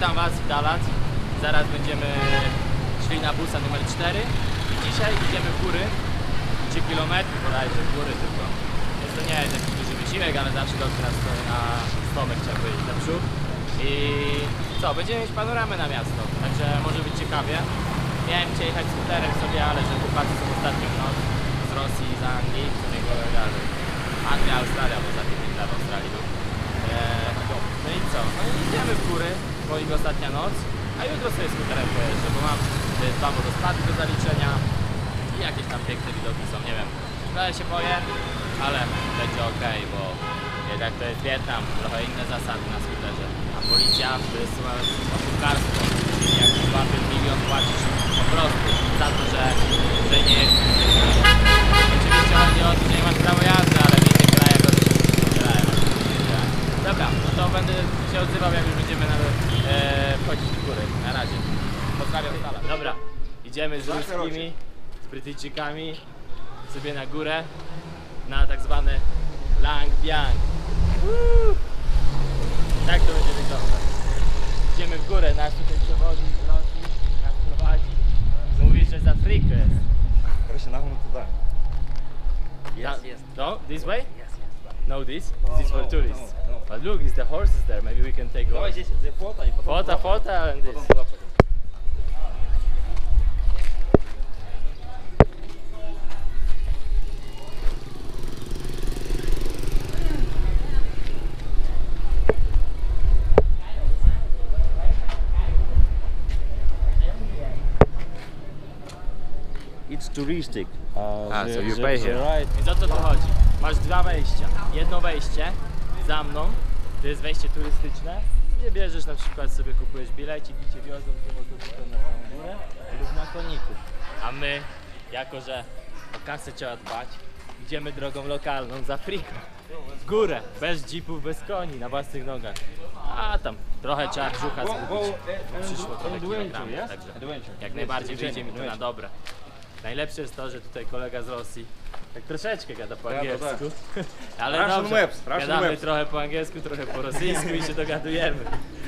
Witam Was w Dalac. Zaraz będziemy szli na busa numer 4 i dzisiaj idziemy w góry. 3 km bodajże w góry tylko. Jest to nie jest jakiś duży wysiłek, ale zawsze doktor nas stoi na stomek trzeba powiedzieć naprzód. I co, będziemy mieć panoramę na miasto, także może być ciekawie. Miałem dzisiaj jechać skuterem sobie, ale że chłopacy są ostatnio w noc z Rosji z Anglii, z której kolegarzy. Anglia, Australia, bo za tydzień w Australii był. Eee, no i co? No i idziemy w góry, ich ostatnia noc, a jutro sobie skuterem pojeżdżę, bo mam e, dwa wodospady do zaliczenia i jakieś tam piękne widoki są, nie wiem. Trochę się boję, ale będzie ok, bo jednak to jest Wietnam, trochę inne zasady na skuterze. A policja jest chyba oszukarstwo, czyli jak łapie milion płacisz po prostu za to, że, że nie Oczywiście chodzi o to, że nie masz prawa jazdy, ale w innych krajach to się. Dobra, no to będę się odzywał, jak już będziemy na, e, wchodzić w góry. Na razie. Pozdrawiam z dala. Dobra, idziemy z ruskimi, z Brytyjczykami sobie na górę, na tak zwany Lang Biang. Woo! Tak to będzie wyglądać. Idziemy w górę, nas tutaj przewodzi z Rosji, nas prowadzi. Mówisz, że z Afryki jest. Короче, нам туда. Yes, yes. No, this way? No, this? No, this is no, for tourists. No, no. But look, it's the horses there. Maybe we can take no, horse. this is the photo. Photo, photo, and this. It's touristic. Uh, ah, the, so you the, pay the here. Right. I za co tu? Masz dwa wejścia. Jedno wejście za mną, to jest wejście turystyczne, gdzie bierzesz na przykład sobie kupujesz bilecik i cię wiozą tym autobusem na całą górę lub na koniku. A my, jako że o kasę trzeba dbać, idziemy drogą lokalną z Afryką. W górę, bez jeepów, bez koni, na własnych nogach. A tam trochę trzeba brzucha zgubić. uh, Przyszło trochę kilogramów, także jak najbardziej wyjdzie mi to na dobre. Najlepsze jest to, że tutaj kolega z Rosji tak troszeczkę gada po Tak, angielsku. Ale Russian dobrze, Maps, Russian gadamy Maps. trochę po angielsku, trochę po rosyjsku i się dogadujemy.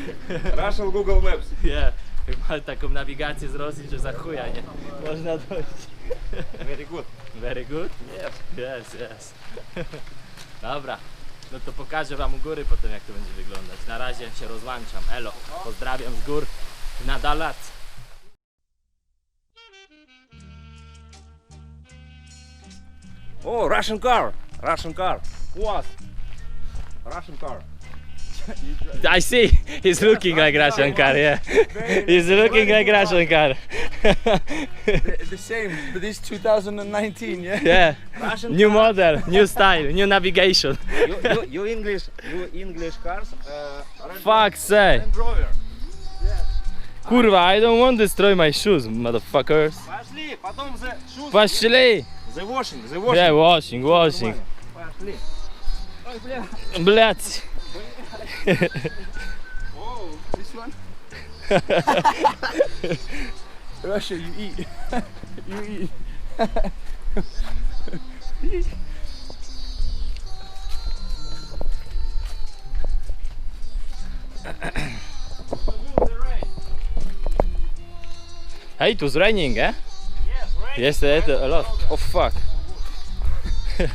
Russian Google Maps. Nie, chyba taką nawigację z Rosji, że za chuja nie można dojść. Very good. Very good? Yes. Yes, yes. Dobra, no to pokażę wam u góry potem jak to będzie wyglądać. Na razie się rozłączam. Elo, pozdrawiam z gór na Dalac. Oh, Russian car. Russian car. What? Russian car. I see. He's looking like Russian car, yeah. He's looking like Russian car. the, the same, but this 2019, yeah? Yeah. Russian New model, new style, new navigation. You, you, you English, you English cars. Uh, Range- Fuck say. Range Rover. Kurwa, I don't want to destroy my shoes, motherfuckers. Пошли, потом the shoes. Пошли. The washing, the washing. Yeah, washing, washing. Пошли. Ой, бля. Блять. Oh, this one? Russia, you eat. you eat. Hey, it was raining, eh? Yes, right. Yesterday a lot. Oh fuck.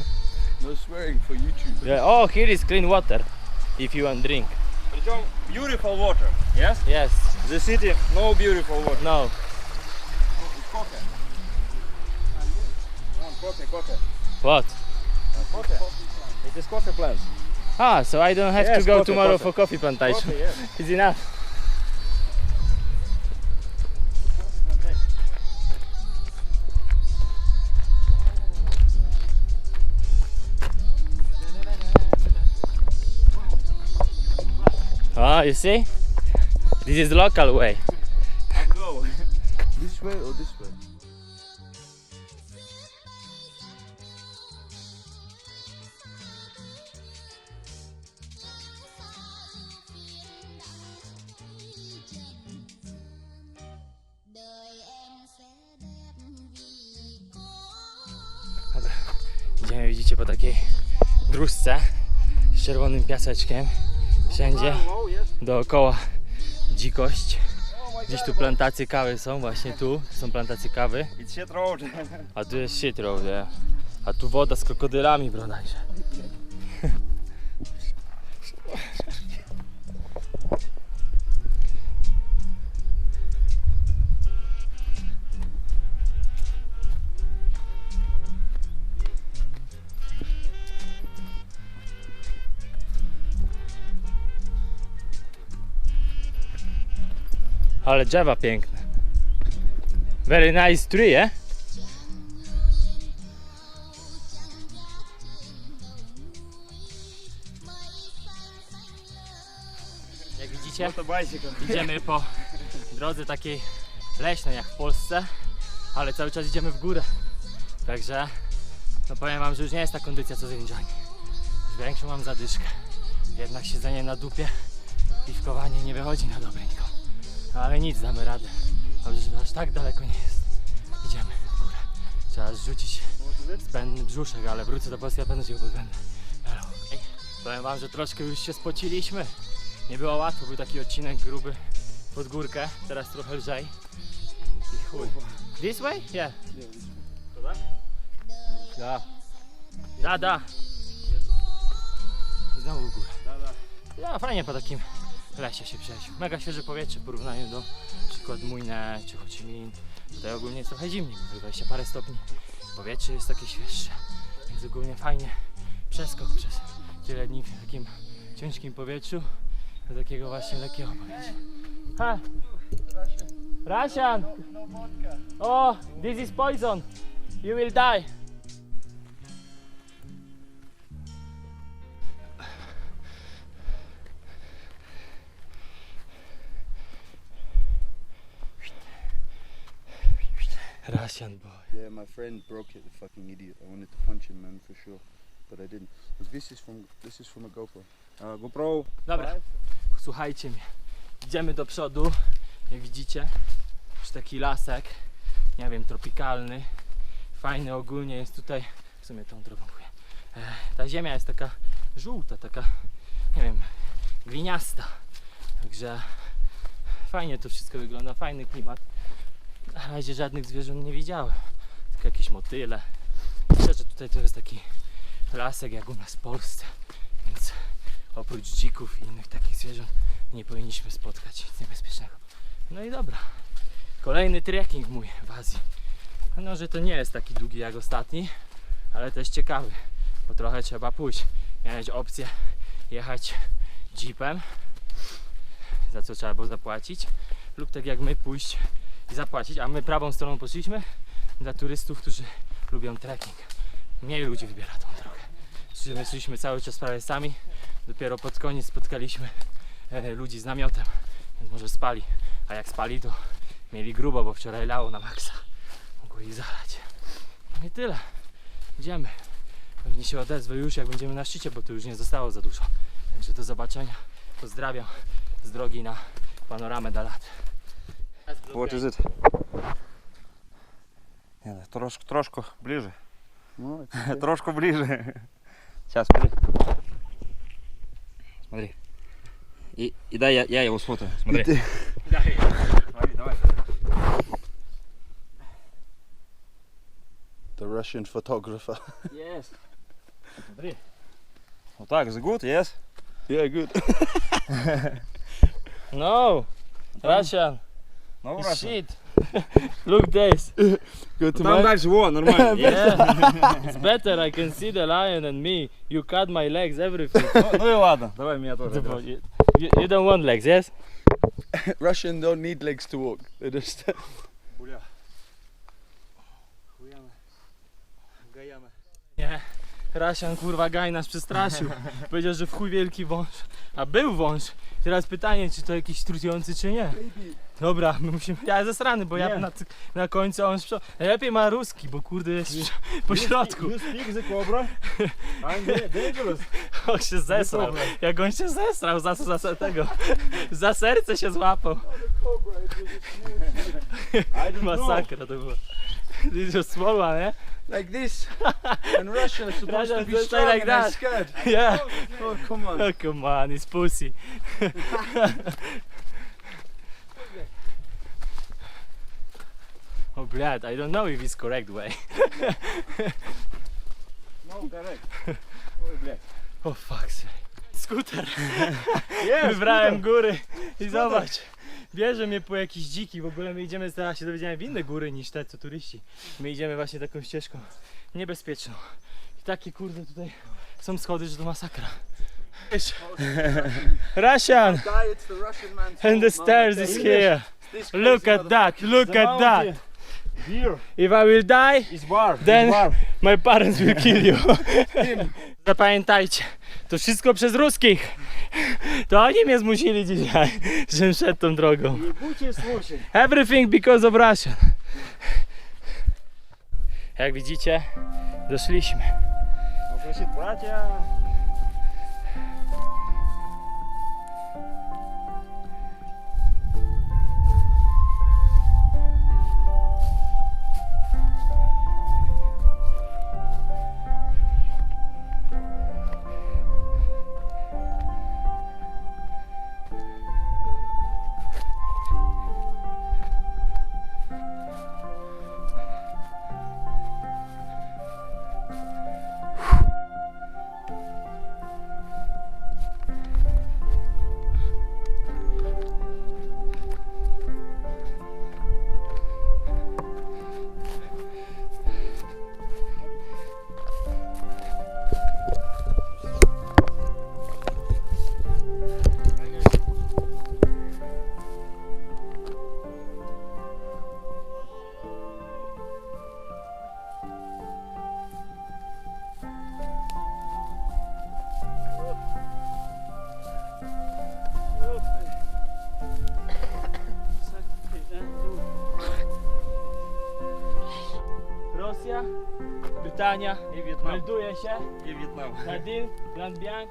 No swearing for YouTube. Yeah. Oh, here is clean water. If you want drink. Причем beautiful water. Yes. Yes. The city, no beautiful water. No. It's coffee. Вон, кофе, кофе. What? Кофе. It is coffee plants. Ah, so I don't have Yes, to go coffee, tomorrow coffee. for coffee plantation. Coffee, yes. It's enough. Ah, you see? This is local way. And go. This way or this way? Idziemy, widzicie, po takiej dróżce z czerwonym piaseczkiem. Wszędzie dookoła dzikość. Gdzieś tu plantacje kawy są, właśnie tu są plantacje kawy. A tu jest shit road? A tu woda z krokodylami bodajże. Ale drzewa piękne. Very nice tree, eh? Jak widzicie, idziemy po drodze takiej leśnej jak w Polsce, ale cały czas idziemy w górę. Także no powiem wam, że już nie jest ta kondycja co z Indiami. Już większą mam zadyszkę. Jednak siedzenie na dupie, piwkowanie nie wychodzi na dobrynko. No ale nic, damy radę. Dobrze, że aż tak daleko nie jest. Idziemy w górę. Trzeba zrzucić zbędny brzuszek, ale wrócę do Polski, a pewno się go pozbędę. Hello. Ej, Powiem wam, że troszkę już się spociliśmy. Nie było łatwo, był taki odcinek gruby pod górkę, teraz trochę lżej. I chuj. This way? Yeah. Da. Da, da. I znowu w górę. Ja fajnie po takim lesie się przejść. Mega świeże powietrze w porównaniu do na przykład Mujne czy Ho Chi Minh. Tutaj ogólnie jest trochę zimniej, bo 20 parę stopni. Powietrze jest takie świeższe, więc ogólnie fajnie przeskok przez tyle dni w takim ciężkim powietrzu do takiego właśnie lekkiego powietrza. Ha! Russian! Oh, this is poison! You will die! Russian boy. Yeah, my friend broke it, the fucking idiot. I wanted to punch him, man, for sure, but I didn't. This is from this is from a GoPro. Uh, GoPro. Dobra, słuchajcie mnie. Idziemy do przodu. Jak widzicie, już taki lasek, nie wiem, tropikalny. Fajny ogólnie jest tutaj. W sumie tą drogą mówię. E, Ta ziemia jest taka żółta, taka, nie wiem, gliniasta. Także fajnie to wszystko wygląda, fajny klimat. Na razie żadnych zwierząt nie widziałem. Tylko jakieś motyle. Myślę, że tutaj to jest taki lasek jak u nas w Polsce. Więc oprócz dzików i innych takich zwierząt nie powinniśmy spotkać nic niebezpiecznego. No i dobra. Kolejny trekking mój w Azji. No, że to nie jest taki długi jak ostatni, ale też ciekawy, bo trochę trzeba pójść. Miałeś opcję jechać jeepem, za co trzeba było zapłacić, lub tak jak my pójść i zapłacić, a my prawą stroną poszliśmy dla turystów, którzy lubią trekking. Mniej ludzi wybiera tą drogę. Czyli my szliśmy cały czas prawie sami, dopiero pod koniec spotkaliśmy e, ludzi z namiotem, więc może spali, a jak spali to mieli grubo, bo wczoraj lało na maksa. Mogło ich zalać. No i tyle. Idziemy. Pewnie się odezwę już jak będziemy na szczycie, bo tu już nie zostało za dużo. Także do zobaczenia. Pozdrawiam z drogi na panoramę Dalat. What is it? Нет, трошку, трошку ближе. No, okay. Трошку ближе. Сейчас, смотри. Смотри. И, и дай я, я его сфотаю. Смотри. Смотри, давай. the Russian photographer. Jest. Dobry. Вот так, the good, yes? yeah, good. No. Russian. No, Russian. Shit. Look this. Good to Там my. дальше, вон, нормально. Yeah. it's better. I can see the lion and me. You cut my legs, everything. Ну, ну и ладно, давай меня тоже. you, you, you don't want legs, yes? Russian don't need legs to walk. They just. Бля. Nie. Rasian kurwa gaj nas przestraszył. Powiedział, że w chuj wielki wąż. A był wąż. Teraz pytanie, czy to jakiś trujący, czy nie. Dobra, my musimy. Ja zesrany, bo ja Nie. na, na końcu a on sprząt. Najlepiej ma ruski, bo kurde jest po środku. You speak the cobra? I'm dangerous. On się zesrał. Jak on się zesrał za, za, za tego. Za serce się złapał. I don't know. Masakra to była. This was small one, eh? like this. And Russian is supposed to Russians be don't say strong like and I'm that. scared. Yeah. Oh, come on. Oh, come on, it's pussy. Oh, Brad, I don't know if it's correct way. no, correct. Oh, Brad. Oh, fuck Skuter. Yeah, Wybrałem góry i Skuter. zobacz. Bierze mnie po jakiś dziki, w ogóle my idziemy, teraz się dowiedziałem, w inne góry niż te, co turyści. My idziemy właśnie taką ścieżką niebezpieczną. I takie kurde tutaj są schody, że to masakra. Russian! And the stairs is here! Look at that! Look at that! If I will die. Then- my parents will kill you. Zapamiętajcie, to wszystko przez ruskich. To oni mnie zmusili dzisiaj, żebym szedł tą drogą. Everything because of Russian. Jak widzicie, doszliśmy. No, Wietnam. melduje się. I Wietnam. Nadin, Grand Bianc,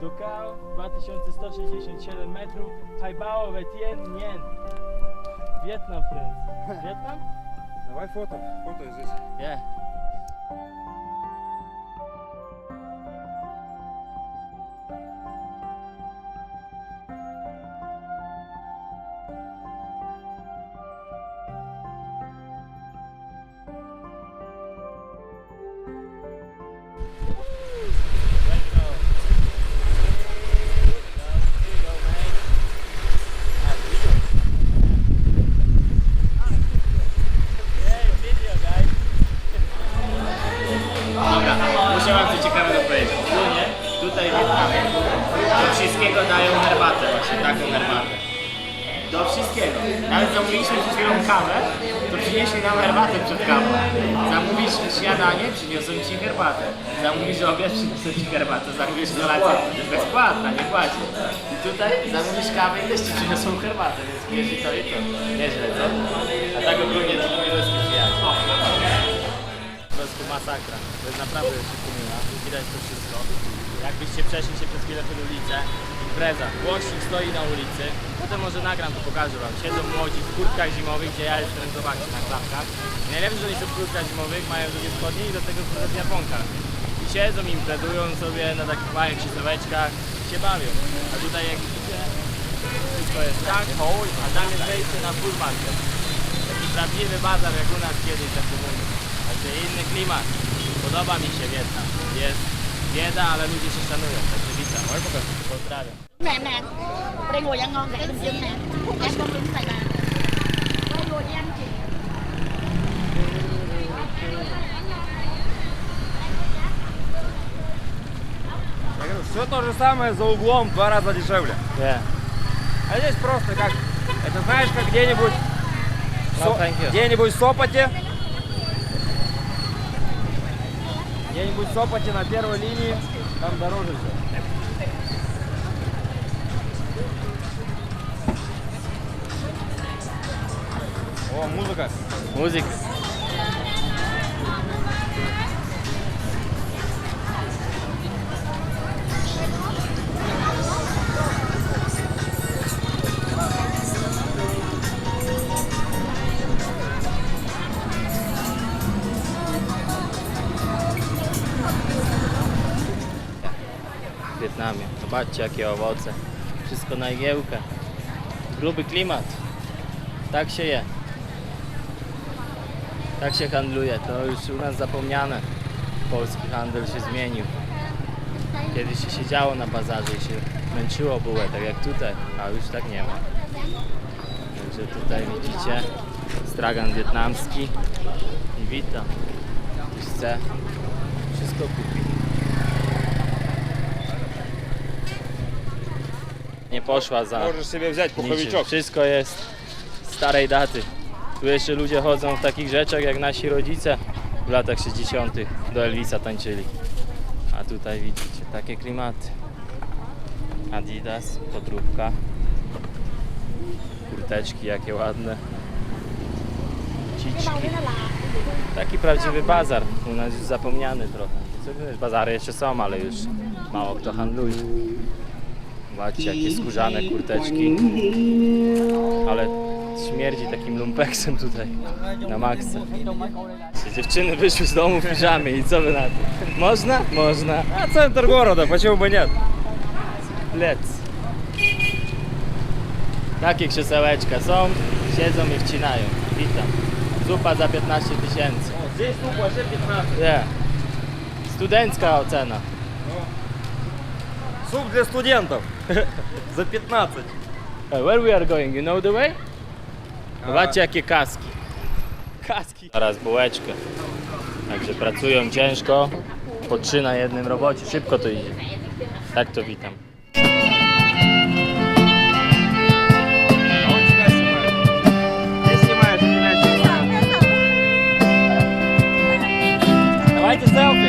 Dokao, 2167 metrów, Haibao, Vetien, Nien. Wietnam, friends. Wietnam? Давай фото. Фото здесь. Yeah. Ci przyniosą herbatę, więc bierz i to i to. Nieźle, co? A tak ogólnie to nie bez po prostu masakra. To jest naprawdę szybko mina. Widać to wszystko. Jakbyście przeszli się przez chwilę przez ulicę, impreza, głośnik stoi na ulicy. Potem może nagram, to pokażę wam. Siedzą młodzi w kurtkach zimowych, gdzie ja jestem, zobaczcie, na klapkach. Najlepsze, że oni są w kurtkach zimowych, mają długie spodnie i do tego są w japonkach. I siedzą, imprezują sobie na takich małych krzesełeczkach i się bawią. A tutaj jak widzicie, wszystko jest tak, a tam jest wejście na full market. Taki prawdziwy bazar jak u nas kiedyś za komuny. Znaczy inny klimat. Podoba mi się Wietnam. Jest bieda, ale ludzie się szanują. Także witam. Pozdrawiam. nè nè đây ngồi ăn ngon rẻ bình dân nè em con đứng này nè đây ngồi đi ăn chị Я говорю, все то же самое за углом, в два раза дешевле. Yeah. А здесь просто как, это знаешь, как где-нибудь, Со- где-нибудь в Сопоте, где-нибудь в Сопоте на первой линии, там дороже все. О, музыка. Muzyk. Wietnamie. Zobaczcie jakie owoce. Wszystko na igiełkę. Gruby klimat. Tak się je. Tak się handluje, to już u nas zapomniane. Polski handel się zmienił. Kiedyś się siedziało na bazarze i się męczyło bułę, tak jak tutaj, a już tak nie ma. Także tutaj widzicie stragan wietnamski i witam. Chce, wszystko kupi. Nie poszła za Możesz sobie wziąć niczym. puchowiczok. Wszystko jest starej daty. Tu jeszcze ludzie chodzą w takich rzeczach jak nasi rodzice w latach 60. do Elvisa tańczyli. A tutaj widzicie takie klimaty. Adidas, podróbka. Kurteczki jakie ładne. Ciczki. Taki prawdziwy bazar. U nas już zapomniany trochę. Co wiesz, Bazary jeszcze są, ale już mało kto handluje. Zobaczcie jakie skórzane kurteczki. Ale śmierdzi takim lumpeksem tutaj na maksa. Dziewczyny wyszły z domu w piżamie i co wy na to? Można? Można. А центр города, почему бы нет? Lec. Takie krzesełeczka są, siedzą i wcinają. Witam. Zupa za 15 tysięcy. Здесь ну вообще 15. Nie. Studencka ocena. Суп для студентов. За 15. Э, where we are going? You know the way? Zobaczcie jakie kaski. Kaski. Teraz bułeczkę. Także pracują ciężko. Po trzy na jednym robocie. Szybko to idzie. Tak to witam. Dawajcie selfie.